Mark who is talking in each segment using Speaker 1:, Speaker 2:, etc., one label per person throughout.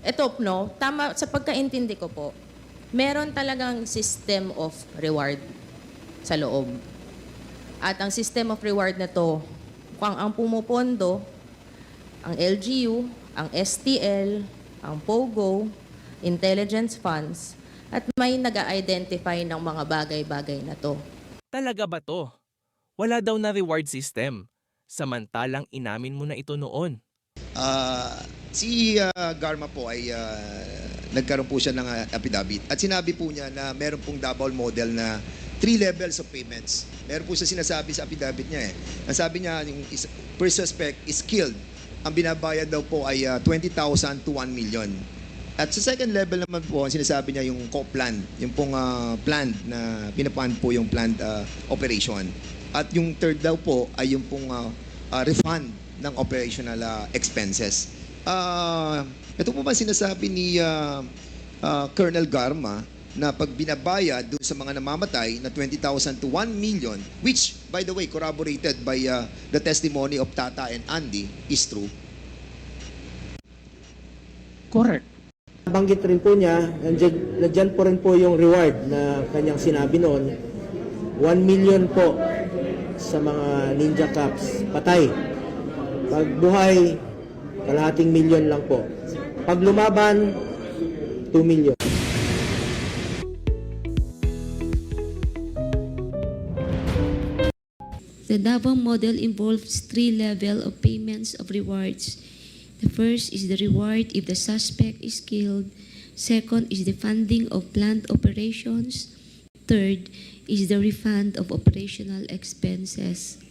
Speaker 1: Ito, no, tama, sa pagkaintindi ko po, meron talagang system of reward sa loob. At ang system of reward na to, kung ang pumupondo, ang LGU, ang STL, ang POGO, intelligence funds, at may nag identify ng mga bagay-bagay na to.
Speaker 2: Talaga ba to? Wala daw na reward system. Samantalang inamin mo na ito noon.
Speaker 3: Ah, si ah, Garma po ay ah, nagkaroon po siya ng ah, affidavit at sinabi po niya na meron pong double model na three levels of payments. Meron po siya sinasabi sa affidavit niya eh. Ang sabi niya, yung is, per suspect is killed. Ang binabayad daw po ay ah, 20,000 to 1 million. At sa second level naman po, ang sinasabi niya yung co-plan, yung pong ah, planned na pinapan po yung planned ah, operation. At yung third daw po ay yung pong ah, ah, refund ng operational ah, expenses. Ah, ito po ba sinasabi ni ah, ah, Colonel Garma na pag binabayad doon sa mga namamatay na 20,000 to 1 million, which, by the way, corroborated by ah, the testimony of Tata and Andy, is true.
Speaker 4: Correct.
Speaker 5: Banggit rin po niya, nandiyan, nandiyan po rin po yung reward na kanyang sinabi noon. 1 million po sa mga ninja cops, patay. Pag buhay, kalahating million lang po. Pag lumaban, 2 million.
Speaker 6: The Davao model involves three level of payments of rewards. The first is the reward if the suspect is killed. Second is the funding of planned operations. Third is the refund of operational expenses.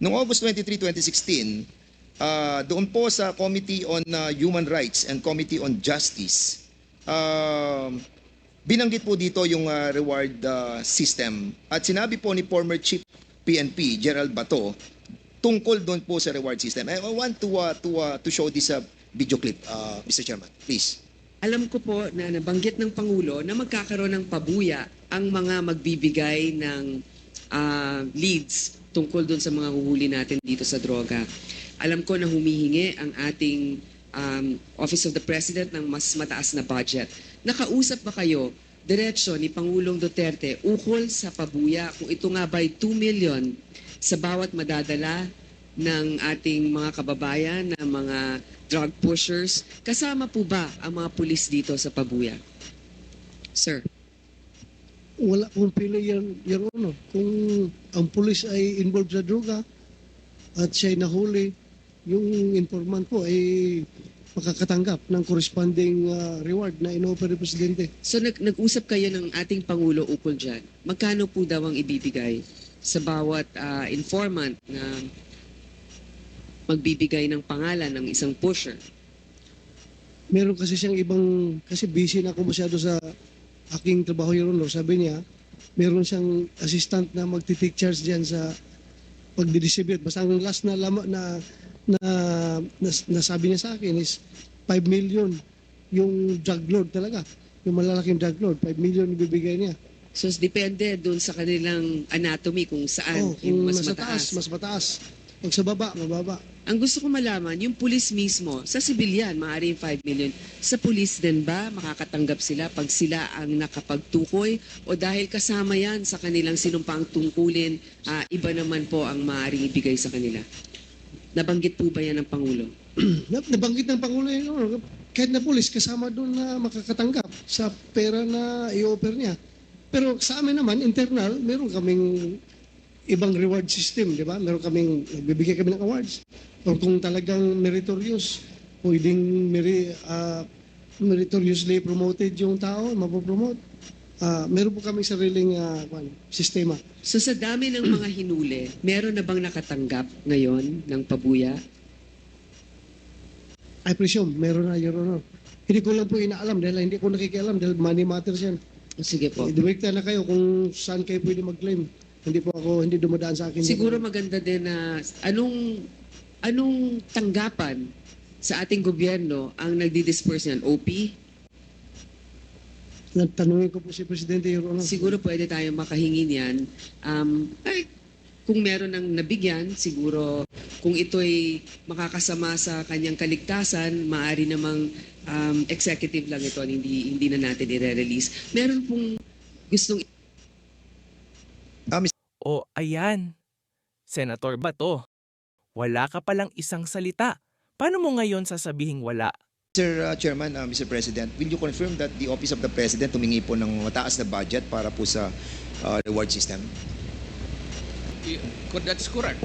Speaker 3: Noong August 23, 2016, ah, doon po sa Committee on ah, Human Rights and Committee on Justice, ah, binanggit po dito yung ah, reward ah, system. At sinabi po ni former Chief PNP, Gerald Bato, tungkol doon po sa reward system. I want to ah, to ah, to show this ah, video clip, ah, Mr. Chairman. Please.
Speaker 4: Alam ko po na nabanggit ng Pangulo na magkakaroon ng pabuya ang mga magbibigay ng ah, leads tungkol doon sa mga huhuli natin dito sa droga. Alam ko na humihingi ang ating um, Office of the President ng mas mataas na budget. Nakausap ba kayo diretsyo ni Pangulong Duterte ukol sa pabuya kung ito nga ba'y 2 million sa bawat madadala ng ating mga kababayan na mga drug pushers. Kasama po ba ang mga pulis dito sa pabuya? Sir.
Speaker 7: wala kong pili yan, Your Honor. Kung ang pulis ay involved sa droga at siya'y nahuli, yung informant po ay makakatanggap ng corresponding ah, reward na inoffer ni Presidente.
Speaker 4: So nag- nag-usap kayo ng ating Pangulo ukol dyan. Magkano po daw ang ibibigay sa bawat ah, informant na magbibigay ng pangalan ng isang pusher?
Speaker 7: Meron kasi siyang ibang, kasi busy na ako masyado sa aking trabaho, Your Honor. Sabi niya, meron siyang assistant na magti-take charge diyan sa pagdi-distribute. Basta ang last na lama na na, na nasabi niya sa akin is 5 million yung drug load talaga. Yung malalaking drug load, 5 million ibibigay niya.
Speaker 4: So depende doon sa kanilang anatomy kung saan
Speaker 7: Oh,
Speaker 4: yung mas
Speaker 7: nasa
Speaker 4: mataas.
Speaker 7: taas, mas mataas. Pag sa baba, mababa.
Speaker 4: Ang gusto ko malaman, yung pulis mismo, sa sibilyan, maaari yung 5 million. Sa pulis din ba, makakatanggap sila pag sila ang nakapagtukoy? O dahil kasama yan sa kanilang sinumpang tungkulin, ah, iba naman po ang maaaring ibigay sa kanila? Nabanggit po ba yan ng Pangulo?
Speaker 7: Nab- Nabanggit ng Pangulo yun, Your Honor, kahit na pulis, kasama doon na makakatanggap sa pera na i-offer niya. Pero sa amin naman, internal, meron kaming ibang reward system, di ba? Meron kaming, bibigay kami ng awards. O kung talagang meritorious, pwedeng meri, ah, meritoriously promoted yung tao, mapopromote. Ah, meron po kami sariling ah, kwan, sistema.
Speaker 4: So sa dami ng mga hinuli, meron na bang nakatanggap ngayon ng pabuya?
Speaker 7: I presume, meron na, Your Honor. Hindi ko lang po inaalam dahil hindi ko nakikialam dahil money matters yan.
Speaker 4: Sige po.
Speaker 7: Direkta na kayo kung saan kayo pwede mag-claim. Hindi po ako, hindi dumadaan sa akin.
Speaker 4: Siguro maganda din na anong anong tanggapan sa ating gobyerno ang nagdi-disperse niyan? OP?
Speaker 7: Nagtanungin ko po si Presidente, Your Honor.
Speaker 4: Siguro pwede tayong makahingi niyan. Um, ay, kung meron ng nabigyan, siguro kung ito'y makakasama sa kanyang kaligtasan, maaari namang um, executive lang ito, hindi, hindi na natin i-release. Meron pong gustong
Speaker 2: O ayan, Senator Bato, wala ka palang isang salita. Paano mo ngayon sasabihing wala?
Speaker 3: Mr. uh, Chairman, uh, Mr. President, will you confirm that the Office of the President tumingi po ng mataas na budget para po sa uh, reward system?
Speaker 8: That's correct.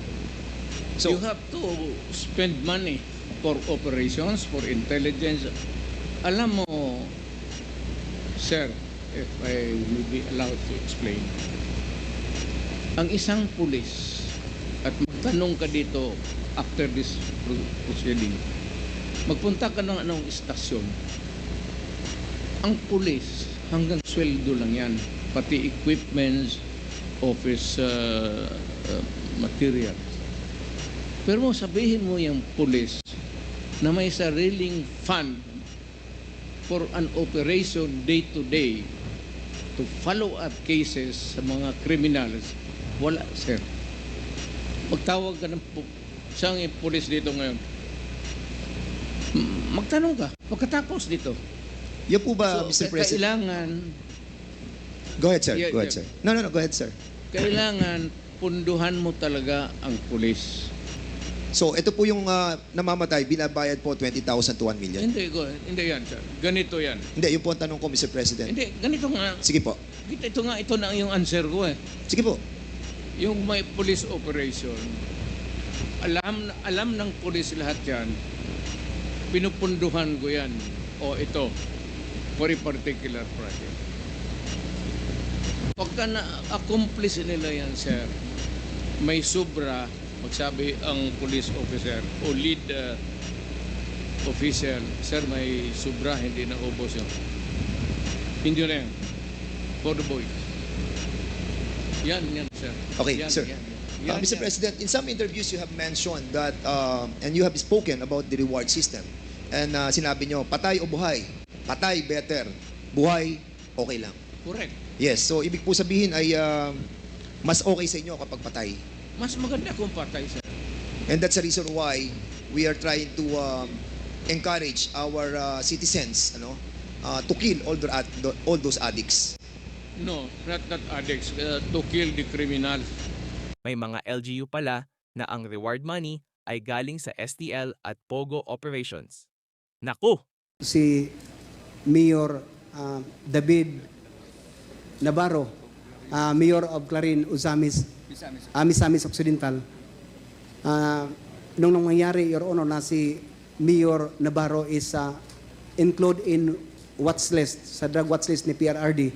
Speaker 3: So-
Speaker 8: you have to spend money for operations, for intelligence. Alam mo, sir, if I will be allowed to explain, ang isang pulis, at magtanong ka dito after this pro- proceeding, magpunta ka ng anong istasyon, ang pulis, hanggang sweldo lang yan, pati equipments, office uh, uh, material. Pero mo sabihin mo yung police na may sariling fund for an operation day to day to follow up cases sa mga criminals. Wala, sir. Magtawag ka ng pu- siyang yung police dito ngayon. Magtanong ka. Pagkatapos dito.
Speaker 3: Yan po ba,
Speaker 8: So,
Speaker 3: Mr. President?
Speaker 8: Kailangan
Speaker 3: Go ahead, sir.
Speaker 8: Yeah,
Speaker 3: Go ahead,
Speaker 8: yeah.
Speaker 3: sir. No, no, no. Go ahead, sir.
Speaker 8: kailangan punduhan mo talaga ang pulis.
Speaker 3: So, ito po yung uh, namamatay, binabayad po 20,000 to 1 million.
Speaker 8: Hindi, go, hindi yan, sir. Ganito yan.
Speaker 3: Hindi, yun po ang tanong ko, Mr. President.
Speaker 8: Hindi, ganito nga.
Speaker 3: Sige po.
Speaker 8: Ito nga, ito na yung answer ko eh.
Speaker 3: Sige po.
Speaker 8: Yung may police operation, alam alam ng police lahat yan, pinupunduhan ko yan. O ito, for a particular project. Pagka na-accomplish nila yan, sir, may sobra, magsabi ang police officer o lead uh, official, sir, may sobra, hindi na ubos yun. Hindi na yan. For the boys. Yan, yan, sir.
Speaker 3: Okay,
Speaker 8: Yan,
Speaker 3: sir.
Speaker 8: yan,
Speaker 3: Uh,
Speaker 8: yan.
Speaker 3: Mr.
Speaker 8: Yan.
Speaker 3: President, in some interviews you have mentioned that, uh, and you have spoken about the reward system. And uh, sinabi nyo, patay o buhay? Patay, better. Buhay, okay lang.
Speaker 8: Correct.
Speaker 3: Yes, so ibig po sabihin ay uh, mas okay sa inyo kapag patay.
Speaker 8: Mas maganda kung patay, sir.
Speaker 3: And that's the reason why we are trying to um, encourage our uh, citizens ano, uh, to kill all, the, all those addicts.
Speaker 8: No, not not addicts. uh, to kill the criminals.
Speaker 2: May mga LGU pala na ang reward money ay galing sa STL at POGO operations. Naku!
Speaker 9: si Mayor ah, David Navarro, ah, Mayor of Clarin, Usamis, ah, Misamis Occidental. Ah, nung nangyari, Your Honor, na si Mayor Navarro is ah, included in watch list, sa drug watch list ni PRRD.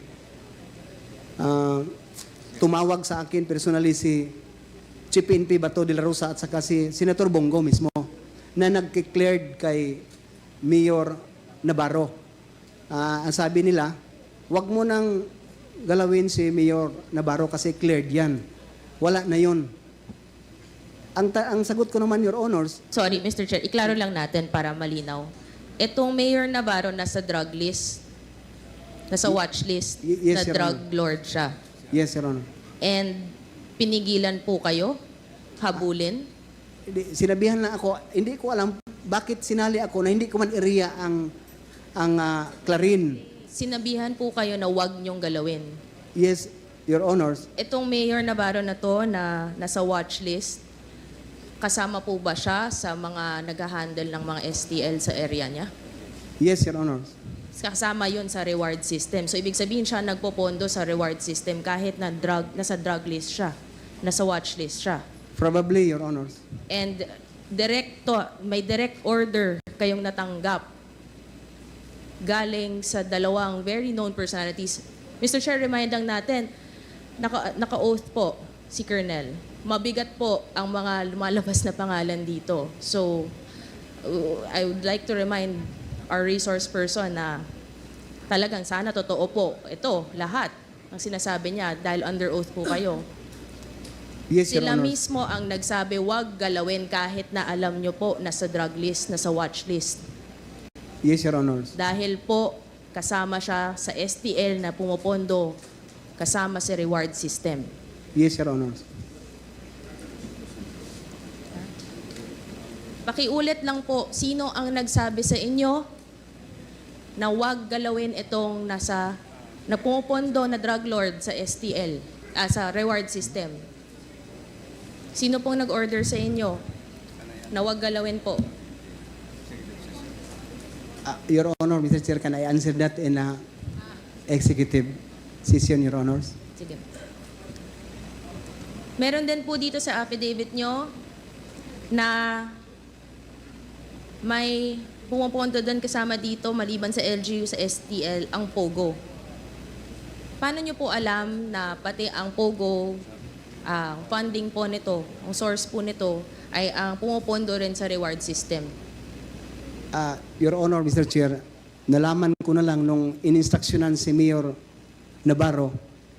Speaker 9: Ah, tumawag sa akin personally si Chief NP Bato de la Rosa at saka si Senator Bongo mismo na nag-cleared kay Mayor Navarro. Ah, ang sabi nila, wag mo nang galawin si Mayor Navarro kasi cleared yan. Wala na yun. Ang, ang sagot ko naman, Your Honors,
Speaker 1: Sorry, Mr. Chair, iklaro lang natin para malinaw. Itong Mayor Navarro nasa drug list, nasa watch list,
Speaker 9: yes,
Speaker 1: na drug lord siya.
Speaker 9: Yes, Your Honor.
Speaker 1: And pinigilan po kayo, habulin.
Speaker 9: Hindi, Sinabihan na ako, hindi ko alam bakit sinali ako na hindi ko man iriya ang ang ah, Clarin.
Speaker 1: Sinabihan po kayo na wag niyong galawin.
Speaker 9: Yes, Your Honors.
Speaker 1: Itong Mayor Navarro na to na nasa watch list, kasama po ba siya sa mga nag-handle ng mga STL sa area niya?
Speaker 9: Yes, Your Honors.
Speaker 1: Kasama yun sa reward system. So, ibig sabihin siya nagpopondo sa reward system kahit na drug, nasa drug list siya, nasa watch list siya.
Speaker 9: Probably, Your Honors.
Speaker 1: And directo, may direct order kayong natanggap galing sa dalawang very known personalities. Mr. Chair, remind lang natin, naka, naka-oath po si Colonel. Mabigat po ang mga lumalabas na pangalan dito. So, uh, I would like to remind our resource person na talagang sana totoo po. Ito, lahat ang sinasabi niya dahil under oath po kayo.
Speaker 9: Yes,
Speaker 1: Sila mismo ang nagsabi, wag galawin kahit na alam nyo po nasa drug list, nasa watch list.
Speaker 9: Yes, Your Honors.
Speaker 1: Dahil po kasama siya sa STL na pumupondo kasama sa reward system.
Speaker 9: Yes, Your Honors.
Speaker 1: pakiulit lang po, sino ang nagsabi sa inyo na wag galawin itong nasa na pumupondo na drug lord sa STL, ah, sa reward system? Sino pong nag-order sa inyo na wag galawin po?
Speaker 9: Uh, Your Honor, Mr. Chair, can I answer that in a executive session, Your Honors?
Speaker 1: Sige. Meron din po dito sa affidavit nyo na may pumupunto doon kasama dito maliban sa LGU sa STL ang POGO. Paano nyo po alam na pati ang POGO, ang funding po nito, ang source po nito ay ang pumupondo rin sa reward system?
Speaker 9: Uh, Your Honor, Mr. Chair, nalaman ko na lang nung ininstruksyonan si Mayor Navarro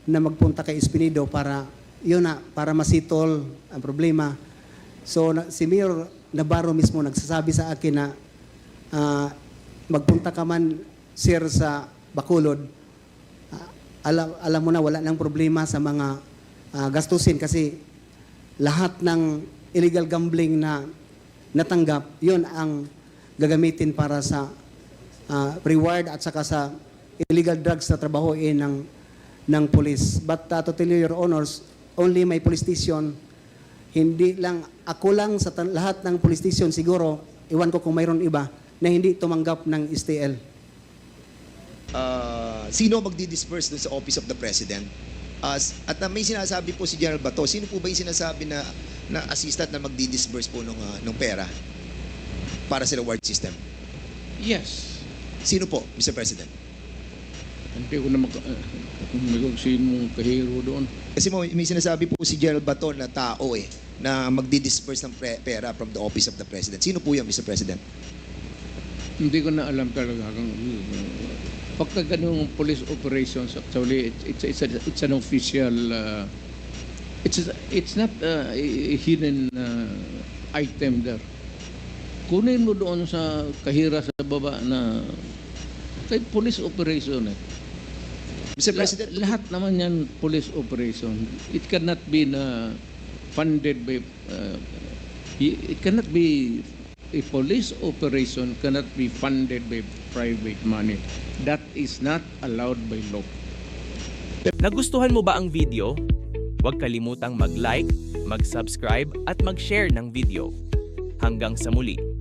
Speaker 9: na magpunta kay Espinido para yun na, para masitol ang problema. So na, si Mayor Navarro mismo nagsasabi sa akin na ah, magpunta ka man sir sa Bacolod. Ah, alam, alam mo na wala nang problema sa mga ah, gastusin kasi lahat ng illegal gambling na natanggap, yun ang gagamitin para sa ah, reward at saka sa illegal drugs na trabahoin ng ng police. But uh, to tell you your honors, only my police station, hindi lang, ako lang sa lahat ng police station siguro, iwan ko kung mayroon iba, na hindi tumanggap ng STL.
Speaker 3: Ah, sino magdi-disperse dun sa Office of the President? As at na may sinasabi po si General Bato, sino po ba yung sinasabi na na assistant na magdi-disperse po ng ng pera para sa reward system?
Speaker 8: Yes.
Speaker 3: Sino po, Mr. President?
Speaker 8: Hindi ko na mag... Uh, kung sinong kahiro doon.
Speaker 3: Kasi mo, may sinasabi po si General Bato na tao eh, na magdi-disperse ng pre- pera from the Office of the President. Sino po yan, Mr. President?
Speaker 8: Hindi ko na alam talaga kung pagka ganung police operations actually it's it's, it's, a, it's an official uh, it's it's not uh, a hidden uh, item there kunin mo doon sa kahira sa baba na kay police operation eh.
Speaker 3: Mr.
Speaker 8: La-
Speaker 3: President,
Speaker 8: lahat naman yan police operation it cannot be na funded by uh, it cannot be a police operation cannot be funded by private money that is not allowed by law
Speaker 2: Nagustuhan mo ba ang video? Huwag kalimutang mag-like, mag-subscribe at mag-share ng video. Hanggang sa muli.